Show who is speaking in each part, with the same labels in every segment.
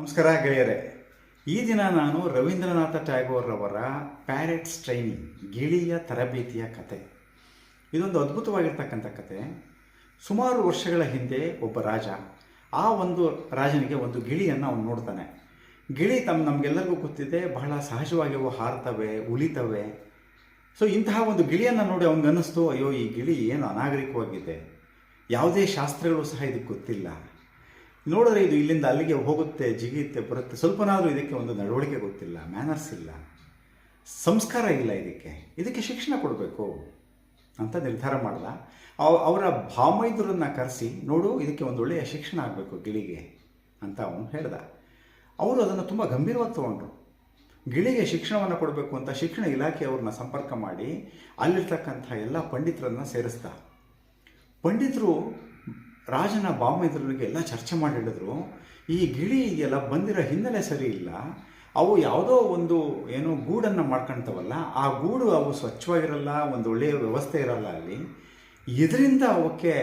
Speaker 1: ನಮಸ್ಕಾರ ಗೆಳೆಯರೆ. ಈ ದಿನ ನಾನು ರವೀಂದ್ರನಾಥ ಟ್ಯಾಗೋರ್ ಅವರ ಪ್ಯಾರೆಟ್ಸ್ ಟ್ರೈನಿಂಗ್, ಗಿಳಿಯ ತರಬೇತಿಯ ಕತೆ. ಇದೊಂದು ಅದ್ಭುತವಾಗಿರ್ತಕ್ಕಂಥ ಕತೆ. ಸುಮಾರು ವರ್ಷಗಳ ಹಿಂದೆ ಒಬ್ಬ ರಾಜ, ಆ ಒಂದು ರಾಜನಿಗೆ ಒಂದು ಗಿಳಿಯನ್ನು ಅವನು ನೋಡ್ತಾನೆ. ಗಿಳಿ ತಮ್ಮ ನಮಗೆಲ್ಲರಿಗೂ ಗೊತ್ತಿದೆ, ಬಹಳ ಸಹಜವಾಗಿ ಅವು ಹಾರ್ತವೆ, ಉಳಿತವೆ. ಸೊ ಇಂತಹ ಒಂದು ಗಿಳಿಯನ್ನು ನೋಡಿ ಅವನಿಗನ್ನಿಸ್ತು, ಅಯ್ಯೋ, ಈ ಗಿಳಿ ಏನು ಅನಾಗರಿಕವಾಗಿದೆ. ಯಾವುದೇ ಶಾಸ್ತ್ರಗಳು ಸಹ ಇದಕ್ಕೆ ಗೊತ್ತಿಲ್ಲ. ನೋಡಿದ್ರೆ ಇದು ಇಲ್ಲಿಂದ ಅಲ್ಲಿಗೆ ಹೋಗುತ್ತೆ, ಜಿಗಿಯುತ್ತೆ, ಬರುತ್ತೆ. ಸ್ವಲ್ಪನಾದರೂ ಇದಕ್ಕೆ ಒಂದು ನಡವಳಿಕೆ ಗೊತ್ತಿಲ್ಲ ಮ್ಯಾನರ್ಸ್ ಇಲ್ಲ. ಸಂಸ್ಕಾರ ಇಲ್ಲ ಇದಕ್ಕೆ. ಇದಕ್ಕೆ ಶಿಕ್ಷಣ ಕೊಡಬೇಕು ಅಂತ ನಿರ್ಧಾರ ಮಾಡಲ್ಲ ಅವ- ಅವರ ಭಾಮೈದುರನ್ನು ಕರೆಸಿ, ನೋಡು, ಇದಕ್ಕೆ ಒಂದು ಒಳ್ಳೆಯ ಶಿಕ್ಷಣ ಆಗಬೇಕು ಗಿಳಿಗೆ ಅಂತ ಅವನು ಹೇಳ್ದ. ಅವರು ಅದನ್ನು ತುಂಬ ಗಂಭೀರವಾಗಿ ತಗೊಂಡ್ರು. ಗಿಳಿಗೆ ಶಿಕ್ಷಣವನ್ನು ಕೊಡಬೇಕು ಅಂತ ಶಿಕ್ಷಣ ಇಲಾಖೆ ಅವ್ರನ್ನ ಸಂಪರ್ಕ ಮಾಡಿ, ಅಲ್ಲಿರ್ತಕ್ಕಂಥ ಎಲ್ಲ ಪಂಡಿತರನ್ನು ಸೇರಿಸ್ದ. ಪಂಡಿತರು ರಾಜನ ಎಲ್ಲ ಚರ್ಚೆ ಮಾಡಿ ಹೇಳಿದ್ರು, ಈ ಗಿಳಿ ಇದೆಯಲ್ಲ, ಬಂದಿರೋ ಹಿನ್ನೆಲೆ ಸರಿ ಇಲ್ಲ, ಅವು ಯಾವುದೋ ಒಂದು ಏನೋ ಗೂಡನ್ನು ಮಾಡ್ಕೊಳ್ತಾವಲ್ಲ ಆ ಗೂಡು ಅವು ಸ್ವಚ್ಛವಾಗಿರಲ್ಲ, ಒಂದು ಒಳ್ಳೆಯ ವ್ಯವಸ್ಥೆ ಇರಲ್ಲ ಅಲ್ಲಿ. ಇದರಿಂದ ಅವಕ್ಕೆ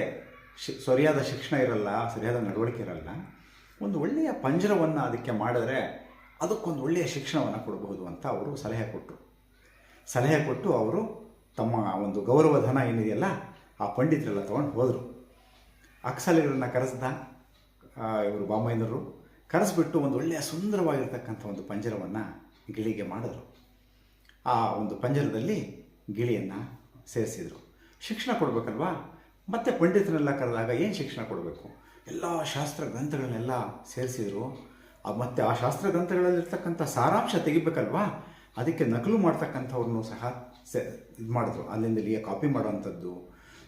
Speaker 1: ಸರಿಯಾದ ಶಿಕ್ಷಣ ಇರಲ್ಲ, ಸರಿಯಾದ ನಡವಳಿಕೆ ಇರಲ್ಲ. ಒಂದು ಒಳ್ಳೆಯ ಪಂಜರವನ್ನು ಅದಕ್ಕೆ ಮಾಡಿದ್ರೆ ಅದಕ್ಕೊಂದು ಒಳ್ಳೆಯ ಶಿಕ್ಷಣವನ್ನು ಕೊಡಬಹುದು ಅಂತ ಅವರು ಸಲಹೆ ಕೊಟ್ಟರು ಸಲಹೆ ಕೊಟ್ಟು ಅವರು ತಮ್ಮ ಒಂದು ಗೌರವಧನ ಏನಿದೆಯಲ್ಲ, ಆ ಪಂಡಿತರೆಲ್ಲ ತೊಗೊಂಡು ಹೋದರು. ಅಕ್ಸಲಿಗರನ್ನ ಕರೆಸ್ದ ಇವರು ಬಾಮೈನರು ಕರೆಸ್ಬಿಟ್ಟು ಒಂದು ಒಳ್ಳೆಯ ಸುಂದರವಾಗಿರ್ತಕ್ಕಂಥ ಒಂದು ಪಂಜರವನ್ನು ಗಿಳಿಗೆ ಮಾಡಿದ್ರು. ಆ ಒಂದು ಪಂಜರದಲ್ಲಿ ಗಿಳಿಯನ್ನು ಸೇರಿಸಿದರು. ಶಿಕ್ಷಣ ಕೊಡಬೇಕಲ್ವಾ? ಮತ್ತೆ ಪಂಡಿತರೆಲ್ಲ ಕರೆದಾಗ ಏನು ಶಿಕ್ಷಣ ಕೊಡಬೇಕು? ಎಲ್ಲ ಶಾಸ್ತ್ರ ಗ್ರಂಥಗಳನ್ನೆಲ್ಲ ಸೇರಿಸಿದರು ಮತ್ತು ಆ ಶಾಸ್ತ್ರ ಗ್ರಂಥಗಳಲ್ಲಿರ್ತಕ್ಕಂಥ ಸಾರಾಂಶ ತೆಗಿಬೇಕಲ್ವಾ? ಅದಕ್ಕೆ ನಕಲು ಮಾಡ್ತಕ್ಕಂಥವ್ರನ್ನೂ ಸಹ ಸೆ ಇದು ಮಾಡಿದ್ರು. ಅಲ್ಲಿಂದ ಕಾಪಿ ಮಾಡೋವಂಥದ್ದು.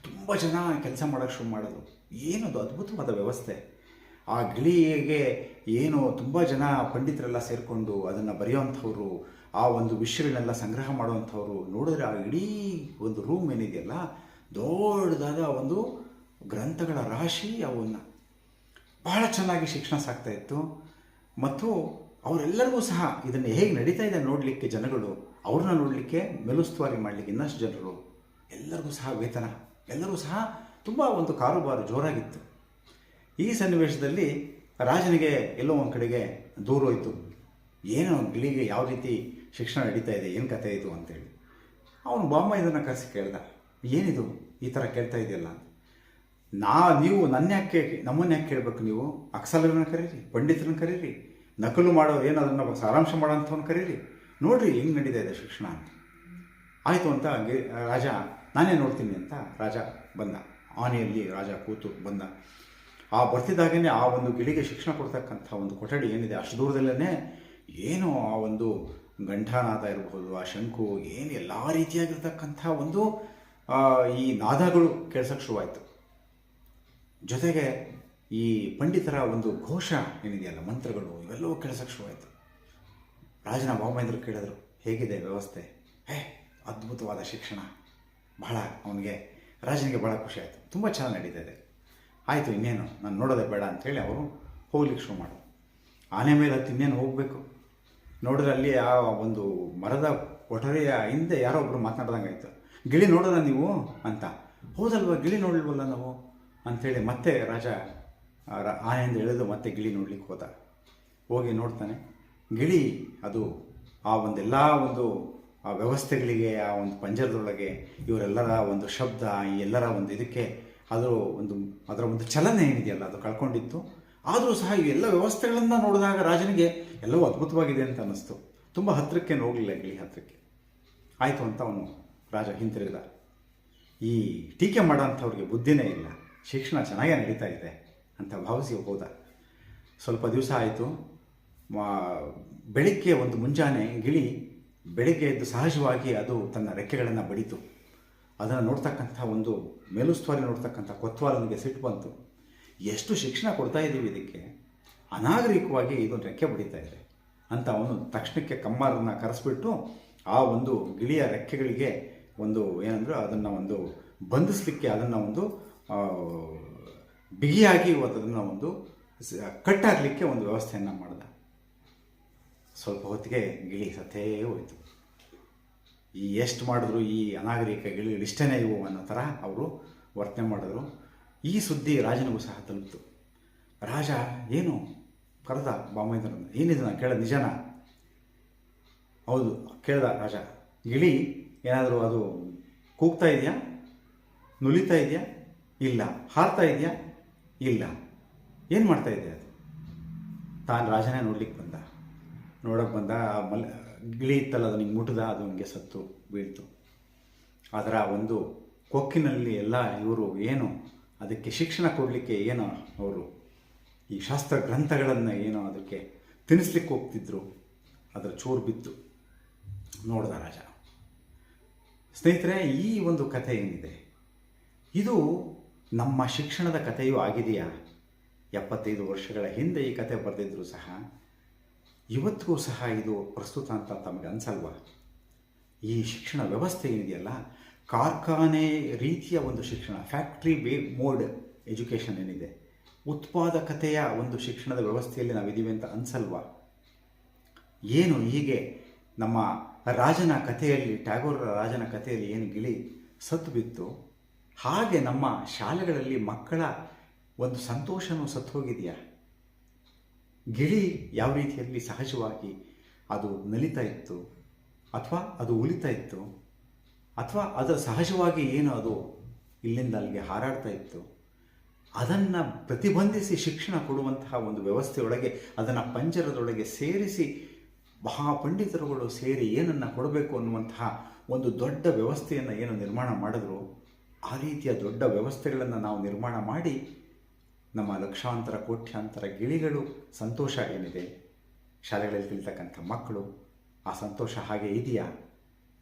Speaker 1: ತುಂಬ ಜನ ಕೆಲಸ ಮಾಡೋಕ್ಕೆ ಶುರು ಮಾಡೋದು ಏನದು ಅದ್ಭುತವಾದ ವ್ಯವಸ್ಥೆ. ಆ ಗಿಳಿಗೆ ಏನು ತುಂಬ ಜನ ಪಂಡಿತರೆಲ್ಲ ಸೇರಿಕೊಂಡು ಅದನ್ನು ಬರೆಯೋವಂಥವ್ರು, ಆ ಒಂದು ವಿಷಯಗಳನ್ನೆಲ್ಲ ಸಂಗ್ರಹ ಮಾಡುವಂಥವ್ರು ನೋಡಿದ್ರೆ ಆ ಇಡೀ ಒಂದು ರೂಮ್ ಏನಿದೆಯಲ್ಲ, ದೊಡ್ಡದಾದ ಒಂದು ಗ್ರಂಥಗಳ ರಾಶಿ ಅವನ್ನ. ಬಹಳ ಚೆನ್ನಾಗಿ ಶಿಕ್ಷಣ ಸಾಕ್ತಾ ಇತ್ತು. ಮತ್ತು ಅವರೆಲ್ಲರಿಗೂ ಸಹ ಇದನ್ನು ಹೇಗೆ ನಡೀತಾ ಇದೆ ನೋಡಲಿಕ್ಕೆ ಜನಗಳು, ಅವ್ರನ್ನ ನೋಡಲಿಕ್ಕೆ ಮೆಲುಸ್ತುವಾರಿ ಮಾಡಲಿಕ್ಕೆ ಇನ್ನಷ್ಟು ಜನರು, ಎಲ್ಲರಿಗೂ ಸಹ ವೇತನ, ಎಲ್ಲರೂ ಸಹ ತುಂಬ ಒಂದು ಕಾರುಬಾರು ಜೋರಾಗಿತ್ತು. ಈ ಸನ್ನಿವೇಶದಲ್ಲಿ ರಾಜನಿಗೆ ಎಲ್ಲೋ ಒಂದು ಕಡೆಗೆ ದೂರ ಹೋಯಿತು. ಏನು ಗಿಳಿಗೆ ಯಾವ ರೀತಿ ಶಿಕ್ಷಣ ನಡೀತಾ ಇದೆ, ಏನು ಕಥೆ ಇದು ಅಂತೇಳಿ. ಅವನು ಬಾಮ್ಮ ಇದನ್ನು ಕರೆಸಿ ಕೇಳ್ದ, ಏನಿದು ಈ ಥರ ಕೇಳ್ತಾ ಇದೆಯಲ್ಲ ನಾ, ನೀವು ನನ್ನ ಯಾಕೆ ನಮ್ಮನ್ನು ಯಾಕೆ ಕೇಳಬೇಕು ನೀವು? ಅಕ್ಸಲರನ್ನ ಕರೀರಿ, ಪಂಡಿತರನ್ನ ಕರೀರಿ, ನಕಲು ಮಾಡೋ ಏನು ಅದನ್ನು ಸಾರಾಂಶ ಮಾಡೋಂಥವ್ನು ಕರೀರಿ. ನೋಡ್ರಿ ಹೆಂಗೆ ನಡೀತಾ ಇದೆ ಶಿಕ್ಷಣ ಅಂತ. ಆಯಿತು ಅಂತ ರಾಜ, ನಾನೇ ನೋಡ್ತೀನಿ ಅಂತ ರಾಜ ಬಂದ. ಆನೆಯಲ್ಲಿ ರಾಜ ಕೂತು ಬಂದ. ಆ ಬರ್ತಿದ್ದಾಗೇ ಆ ಒಂದು ಗಿಳಿಗೆ ಶಿಕ್ಷಣ ಕೊಡ್ತಕ್ಕಂಥ ಒಂದು ಕೊಠಡಿ ಏನಿದೆ, ಅಷ್ಟು ದೂರದಲ್ಲೇ ಏನು ಆ ಒಂದು ಗಂಠಾನಾದ ಇರಬಹುದು ಆ ಶಂಕು, ಏನು ಎಲ್ಲ ರೀತಿಯಾಗಿರ್ತಕ್ಕಂಥ ಒಂದು ಈ ನಾದಗಳು ಕೇಳ್ಸಕ್ಕೆ ಶುರುವಾಯಿತು. ಜೊತೆಗೆ ಈ ಪಂಡಿತರ ಒಂದು ಘೋಷ ಏನಿದೆಯಲ್ಲ, ಮಂತ್ರಗಳು ಇವೆಲ್ಲವೂ ಕೇಳಿಸೋಕ್ಕೆ ಶುರುವಾಯಿತು. ರಾಜನ ಬಾಮೈಂದ್ರು ಕೇಳಿದ್ರು, ಹೇಗಿದೆ ವ್ಯವಸ್ಥೆ? ಹೇ, ಅದ್ಭುತವಾದ ಶಿಕ್ಷಣ. ಬಹಳ ಅವನಿಗೆ ರಾಜನಿಗೆ ಭಾಳ ಖುಷಿ ಆಯಿತು. ತುಂಬ ಚೆನ್ನಾಗಿ ನಡೀತಾ ಇದೆ. ಆಯಿತು, ಇನ್ನೇನು? ನಾನು ನೋಡೋದೇ ಬೇಡ ಅಂಥೇಳಿ ಅವರು ಹೋಗ್ಲಿಕ್ಕೆ ಶುರು ಮಾಡಿದ್ರು. ಆನೆ ಮೇಲೆ ಹತ್ತಿ ಇನ್ನೇನು ಹೋಗಬೇಕು? ನೋಡಿದ್ರೆ ಅಲ್ಲಿ ಆ ಒಂದು ಮರದ ಕೊಠರಿಯ ಹಿಂದೆ ಯಾರೋ ಒಬ್ಬರು ಮಾತನಾಡ್ದಂಗೆ ಆಯಿತು. ಗಿಳಿ ನೋಡೋದ ನೀವು? ಅಂತ. ಹೋದಲ್ವ, ಗಿಳಿ ನೋಡಲ್ವಲ್ಲ ನಾವು? ಅಂಥೇಳಿ ಮತ್ತೆ ರಾಜ ಆನೆಯಿಂದ ಇಳಿದು ಮತ್ತೆ ಗಿಳಿ ನೋಡ್ಲಿಕ್ಕೆ ಹೋದ. ಹೋಗಿ ನೋಡ್ತಾನೆ. ಗಿಳಿ, ಅದು ಆ ಒಂದೆಲ್ಲ ಒಂದು ಆ ವ್ಯವಸ್ಥೆಗಳಿಗೆ, ಆ ಒಂದು ಪಂಜರದೊಳಗೆ ಇವರೆಲ್ಲರ ಒಂದು ಶಬ್ದ ಈ ಎಲ್ಲರ ಒಂದು ಇದಕ್ಕೆ ಅದರ ಒಂದು ಅದರ ಒಂದು ಚಲನೆ ಏನಿದೆಯಲ್ಲ ಅದು ಕಳ್ಕೊಂಡಿತ್ತು. ಆದರೂ ಸಹ ಇವೆಲ್ಲ ವ್ಯವಸ್ಥೆಗಳನ್ನು ನೋಡಿದಾಗ ರಾಜನಿಗೆ ಎಲ್ಲವೂ ಅದ್ಭುತವಾಗಿದೆ ಅಂತ ಅನ್ನಿಸ್ತು. ತುಂಬ ಹತ್ತಿರಕ್ಕೆ ಹೋಗಲಿಲ್ಲ ಗಿಳಿ ಹತ್ತಿರಕ್ಕೆ. ಆಯಿತು ಅಂತ ಅವನು ರಾಜ ಹಿಂತಿರುಗಿದ. ಈ ಟೀಕೆ ಮಾಡೋಂಥವ್ರಿಗೆ ಬುದ್ಧಿನೇ ಇಲ್ಲ. ಶಿಕ್ಷಣ ಚೆನ್ನಾಗೇ ನಡೀತಾ ಇದೆ ಅಂತ ಭಾವಿಸಿ ಹೋದ. ಸ್ವಲ್ಪ ದಿವಸ ಆಯಿತು. ಬೆಳಿಗ್ಗೆ ಒಂದು ಮುಂಜಾನೆ ಗಿಳಿ ಬೆಳಿಗ್ಗೆ ಎದ್ದು ಸಹಜವಾಗಿ ಅದು ತನ್ನ ರೆಕ್ಕೆಗಳನ್ನು ಬಡಿತು. ಅದನ್ನು ನೋಡ್ತಕ್ಕಂಥ ಒಂದು ಮೇಲುಸ್ತುವಾರಿ ನೋಡ್ತಕ್ಕಂಥ ಕೊತ್ವಾಲನಿಗೆ ಸಿಟ್ಟು ಬಂತು. ಎಷ್ಟು ಶಿಕ್ಷಣ ಕೊಡ್ತಾ ಇದ್ದೀವಿ ಇದಕ್ಕೆ? ಅನಾಗರಿಕವಾಗಿ ಇದು ರೆಕ್ಕೆ ಬಡಿತಾ ಇದೆ ಅಂತ ಅವನು ತಕ್ಷಣಕ್ಕೆ ಕಮ್ಮಾರನ್ನು ಕರೆಸ್ಬಿಟ್ಟು ಆ ಒಂದು ಗಿಳಿಯ ರೆಕ್ಕೆಗಳಿಗೆ ಒಂದು ಏನಂದ್ರೆ ಅದನ್ನು ಒಂದು ಬಂಧಿಸ್ಲಿಕ್ಕೆ ಅದನ್ನು ಒಂದು ಬಿಗಿಯಾಗಿ ಅದನ್ನು ಒಂದು ಕಟ್ಟಾಗಲಿಕ್ಕೆ ಒಂದು ವ್ಯವಸ್ಥೆಯನ್ನು ಮಾಡ್ದ. ಸ್ವಲ್ಪ ಹೊತ್ತಿಗೆ ಗಿಳಿ ಸತ್ತೇ ಹೋಯಿತು. ಈ ಎಷ್ಟು ಮಾಡಿದ್ರು ಈ ಅನಾಗರಿಕ ಗಿಳಿಗಳು ಇಷ್ಟೇ ಇವು ಅನ್ನೋ ಥರ ಅವರು ವರ್ತನೆ ಮಾಡಿದ್ರು. ಈ ಸುದ್ದಿ ರಾಜನಿಗೂ ಸಹ ತಲುಪಿತು. ರಾಜ, ಏನು? ಕರೆದ ಬಾಮೇಂದ್ರನ ಏನಿದೆ ನಾನು ಕೇಳ ನಿಜನ? ಹೌದು, ಕೇಳ್ದ ರಾಜ. ಗಿಳಿ, ಏನಾದರೂ ಅದು ಕೂಗ್ತಾ ಇದೆಯಾ? ನುಲಿತಾ ಇದೆಯಾ? ಇಲ್ಲ. ಹಾರ್ತಾ ಇದೆಯಾ? ಇಲ್ಲ. ಏನು ಮಾಡ್ತಾ ಇದೆ ಅದು? ತಾನು ರಾಜನೇ ನೋಡ್ಲಿಕ್ಕೆ ಬಂದ. ನೋಡೋಕೆ ಬಂದ, ಆ ಮಲ್, ಗಿಳಿ ಇತ್ತಲ್ಲ, ಅದು ನಿಂಗೆ ಮುಟ್ಟದ ಅದು ಹಂಗೆ ಸತ್ತು ಬೀಳ್ತು. ಅದರ ಒಂದು ಕೊಕ್ಕಿನಲ್ಲಿ ಎಲ್ಲ ಇವರು ಏನು, ಅದಕ್ಕೆ ಶಿಕ್ಷಣ ಕೊಡಲಿಕ್ಕೆ ಏನೋ ಅವರು? ಈ ಶಾಸ್ತ್ರ ಗ್ರಂಥಗಳನ್ನು ಏನೋ ಅದಕ್ಕೆ ತಿನ್ನಿಸ್ಲಿಕ್ಕೆ ಹೋಗ್ತಿದ್ರು. ಅದರ ಚೂರು ಬಿತ್ತು ನೋಡ್ದ ರಾಜ. ಸ್ನೇಹಿತರೆ, ಈ ಒಂದು ಕಥೆ ಏನಿದೆ? ಇದು ನಮ್ಮ ಶಿಕ್ಷಣದ ಕಥೆಯೂ ಆಗಿದೆಯಾ? ಎಪ್ಪತ್ತೈದು ವರ್ಷಗಳ ಹಿಂದೆ ಈ ಕತೆ ಬರೆದಿದ್ರು ಸಹ. ಇವತ್ತಿಗೂ ಸಹ ಇದು ಪ್ರಸ್ತುತ ಅಂತ ತಮಗೆ ಅನಿಸಲ್ವ? ಈ ಶಿಕ್ಷಣ ವ್ಯವಸ್ಥೆ ಏನಿದೆಯಲ್ಲ ಕಾರ್ಖಾನೆ ರೀತಿಯ ಒಂದು ಶಿಕ್ಷಣ ಫ್ಯಾಕ್ಟ್ರಿ ವೇ ಮೋಡ್ ಎಜುಕೇಷನ್ ಏನಿದೆ? ಉತ್ಪಾದಕತೆಯ ಒಂದು ಶಿಕ್ಷಣದ ವ್ಯವಸ್ಥೆಯಲ್ಲಿ ನಾವಿದ್ದೀವಿ ಅಂತ ಅನಿಸಲ್ವ? ಏನು ಹೀಗೆ ನಮ್ಮ ರಾಜನ ಕಥೆಯಲ್ಲಿ ಟ್ಯಾಗೋರ್ ರಾಜನ ಕಥೆಯಲ್ಲಿ ಏನು ಗಿಳಿ ಸತ್ತು ಬಿತ್ತು? ಹಾಗೆ ನಮ್ಮ ಶಾಲೆಗಳಲ್ಲಿ ಮಕ್ಕಳ ಒಂದು ಸಂತೋಷನೂ ಸತ್ತು ಹೋಗಿದೆಯಾ? ಗಿಳಿ ಯಾವ ರೀತಿಯಲ್ಲಿ ಸಹಜವಾಗಿ ಅದು ನಲಿತಾ ಇತ್ತು ಅಥವಾ ಅದು ಉಳಿತಾ ಇತ್ತು ಅಥವಾ ಅದರ ಸಹಜವಾಗಿ ಏನು ಅದು ಇಲ್ಲಿಂದ ಅಲ್ಲಿಗೆ ಹಾರಾಡ್ತಾ ಇತ್ತು, ಅದನ್ನು ಪ್ರತಿಬಂಧಿಸಿ ಶಿಕ್ಷಣ ಕೊಡುವಂತಹ ಒಂದು ವ್ಯವಸ್ಥೆಯೊಳಗೆ, ಅದನ್ನು ಪಂಜರದೊಳಗೆ ಸೇರಿಸಿ ಮಹಾಪಂಡಿತರುಗಳು ಸೇರಿ ಏನನ್ನು ಕೊಡಬೇಕು ಅನ್ನುವಂತಹ ಒಂದು ದೊಡ್ಡ ವ್ಯವಸ್ಥೆಯನ್ನು ಏನು ನಿರ್ಮಾಣ ಮಾಡಿದ್ರು, ಆ ರೀತಿಯ ದೊಡ್ಡ ವ್ಯವಸ್ಥೆಗಳನ್ನು ನಾವು ನಿರ್ಮಾಣ ಮಾಡಿ ನಮ್ಮ ಲಕ್ಷಾಂತರ, ಕೋಟ್ಯಾಂತರ ಗಿಳಿಗಳು ಸಂತೋಷ ಏನಿದೆ? ಶಾಲೆಗಳಲ್ಲಿ ತಿಳ್ತಕ್ಕಂಥ ಮಕ್ಕಳು ಆ ಸಂತೋಷ ಹಾಗೆ ಇದೆಯಾ?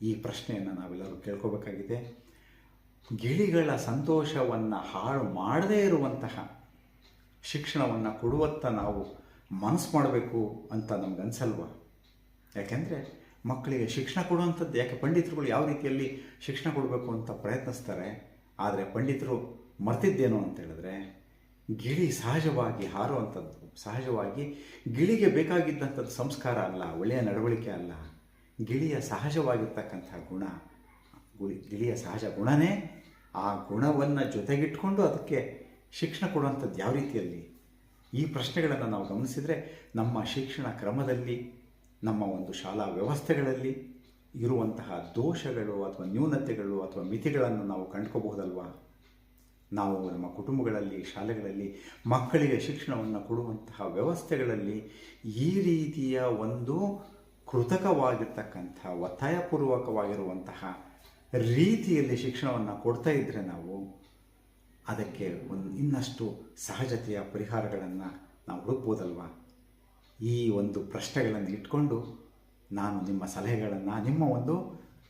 Speaker 1: ಈ ಪ್ರಶ್ನೆಯನ್ನು ನಾವೆಲ್ಲರೂ ಕೇಳ್ಕೋಬೇಕಾಗಿದೆ. ಗಿಳಿಗಳ ಸಂತೋಷವನ್ನು ಹಾಳು ಮಾಡದೇ ಇರುವಂತಹ ಶಿಕ್ಷಣವನ್ನು ಕೊಡುವತ್ತ ನಾವು ಮನಸ್ಸು ಮಾಡಬೇಕು ಅಂತ ನಮ್ಗೆ ಅನ್ಸಲ್ವಾ ಯಾಕೆಂದರೆ ಮಕ್ಕಳಿಗೆ ಶಿಕ್ಷಣ ಕೊಡುವಂಥದ್ದು ಯಾಕೆ ಪಂಡಿತರುಗಳು ಯಾವ ರೀತಿಯಲ್ಲಿ ಶಿಕ್ಷಣ ಕೊಡಬೇಕು ಅಂತ ಪ್ರಯತ್ನಿಸ್ತಾರೆ, ಆದರೆ ಪಂಡಿತರು ಮರ್ತಿದ್ದೇನು ಅಂತ ಹೇಳಿದ್ರೆ ಗಿಳಿ ಸಹಜವಾಗಿ ಹಾರುವಂಥದ್ದು. ಸಹಜವಾಗಿ ಗಿಳಿಗೆ ಬೇಕಾಗಿದ್ದಂಥದ್ದು ಸಂಸ್ಕಾರ ಅಲ್ಲ, ಒಳ್ಳೆಯ ನಡವಳಿಕೆ ಅಲ್ಲ. ಗಿಳಿಯ ಸಹಜವಾಗಿರ್ತಕ್ಕಂಥ ಗುಣ ಗಿಳಿಯ ಸಹಜ ಗುಣನೇ ಆ ಗುಣವನ್ನು ಜೊತೆಗಿಟ್ಕೊಂಡು ಅದಕ್ಕೆ ಶಿಕ್ಷಣ ಕೊಡುವಂಥದ್ದು ಯಾವ ರೀತಿಯಲ್ಲಿ? ಈ ಪ್ರಶ್ನೆಗಳನ್ನು ನಾವು ಗಮನಿಸಿದರೆ ನಮ್ಮ ಶಿಕ್ಷಣ ಕ್ರಮದಲ್ಲಿ, ನಮ್ಮ ಒಂದು ಶಾಲಾ ವ್ಯವಸ್ಥೆಗಳಲ್ಲಿ ಇರುವಂತಹ ದೋಷಗಳು ಅಥವಾ ನ್ಯೂನತೆಗಳು ಅಥವಾ ಮಿತಿಗಳನ್ನು ನಾವು ಕಂಡ್ಕೋಬಹುದಲ್ವಾ? ನಾವು ನಮ್ಮ ಕುಟುಂಬಗಳಲ್ಲಿ, ಶಾಲೆಗಳಲ್ಲಿ ಮಕ್ಕಳಿಗೆ ಶಿಕ್ಷಣವನ್ನು ಕೊಡುವಂತಹ ವ್ಯವಸ್ಥೆಗಳಲ್ಲಿ ಈ ರೀತಿಯ ಒಂದು ಕೃತಕವಾಗಿರ್ತಕ್ಕಂಥ, ಒತ್ತಾಯಪೂರ್ವಕವಾಗಿರುವಂತಹ ರೀತಿಯಲ್ಲಿ ಶಿಕ್ಷಣವನ್ನು ಕೊಡ್ತಾ ಇದ್ದರೆ ನಾವು ಅದಕ್ಕೆ ಒಂದು ಇನ್ನಷ್ಟು ಸಹಜತೆಯ ಪರಿಹಾರಗಳನ್ನು ನಾವು ಹುಡುಕ್ಬೋದಲ್ವಾ? ಈ ಒಂದು ಪ್ರಶ್ನೆಗಳನ್ನು ಇಟ್ಕೊಂಡು ನಾನು ನಿಮ್ಮ ಸಲಹೆಗಳನ್ನು, ನಿಮ್ಮ ಒಂದು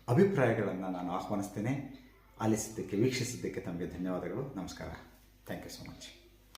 Speaker 1: ಅಭಿಪ್ರಾಯಗಳನ್ನು ನಾನು ಆಹ್ವಾನಿಸ್ತೇನೆ. ಆಲಿಸಿದ್ದಕ್ಕೆ ವೀಕ್ಷಿಸಿದ್ದಕ್ಕೆ ತಮಗೆ ಧನ್ಯವಾದಗಳು. ನಮಸ್ಕಾರ. Thank you so much